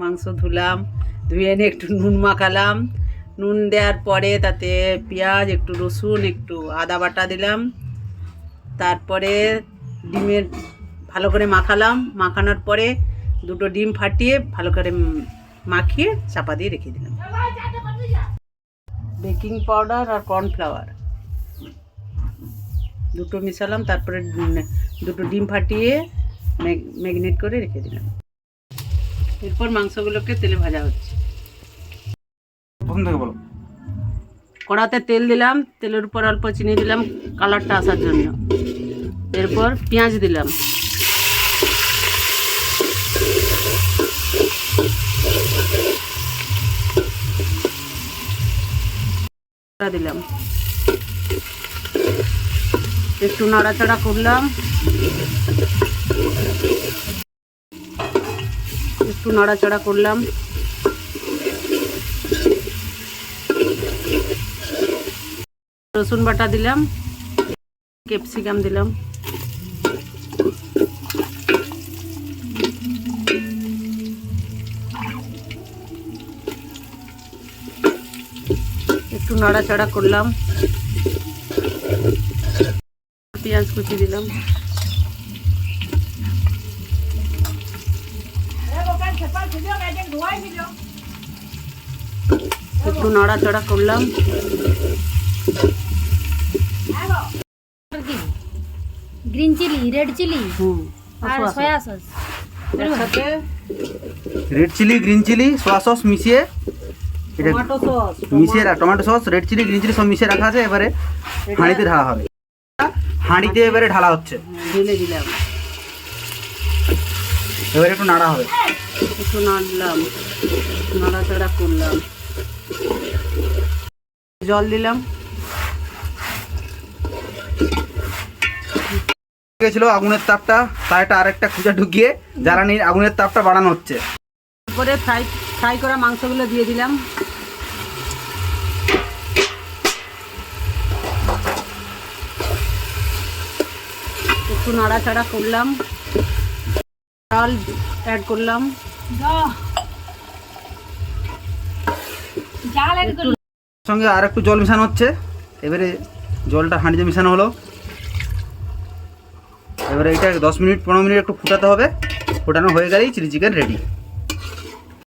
মাংস ধুলাম, ধুয়ে এনে একটু নুন মাখালাম। নুন দেওয়ার পরে তাতে পেঁয়াজ, একটু রসুন, একটু আদা বাটা দিলাম। তারপরে ডিমের ভালো করে মাখালাম। মাখানোর পরে দুটো ডিম ফাটিয়ে ভালো করে মাখিয়ে চাপা দিয়ে রেখে দিলাম। বেকিং পাউডার আর কর্নফ্লাওয়ার। দুটো মিশালাম, তারপরে দুটো ডিম ফাটিয়ে ম্যাগনেট করে রেখে দিলাম। এরপর মাংসগুলোকে তেলে ভাজা হচ্ছে। প্রথম থেকে বলো। কড়াতে তেল দিলাম তেলের উপর অল্প চিনি দিলাম কালারটা আসার জন্য। এরপর পেঁয়াজ দিলাম। দিলাম। একটু নাড়াচাড়া করলাম। একটু নাড়াচাড়া করলাম। রসুন বাটা দিলাম ক্যাপসিকাম দিলাম। একটু নাড়াচাড়া করলাম। পেঁয়াজ কুচি দিলাম। একটু নাড়াচাড়া করলাম। Green chilli red chilli hmm আর soya sauce red chilli green chilli soya sauce মিশিয়ে এটা টমেটো সস মিশিয়ে tomato sauce red chilli green chilli সব মিশিয়ে রাখা আছে এবারে হাঁড়িতে ঢালা হবে। হাঁড়িতে এবারে ঢালা হচ্ছে। ঢেলে দিলাম। এবারে একটু নাড়া হবে। একটু নাড়লাম। নাড়াচাড়া করলাম। জল দিলাম। গেছিল আগুনের তাপটা একটা আরেকটা খুঁজা ঢুকিয়ে জ্বালানির আগুনের তাপটা বাড়ানো হচ্ছে। তারপরে ফ্রাই ফ্রাই করা মাংসগুলো দিয়ে দিলাম। একটু নাড়াচাড়া করলাম। চাল অ্যাড করলাম। সঙ্গে আর একটু জল মেশানো হচ্ছে। এবারে জলটা হাঁড়িতে মেশানো হলো। এবারে এটা দশ মিনিট পনেরো মিনিট একটু ফুটাতে হবে। ফোটানো হয়ে গেলেই চিলি চিকেন রেডি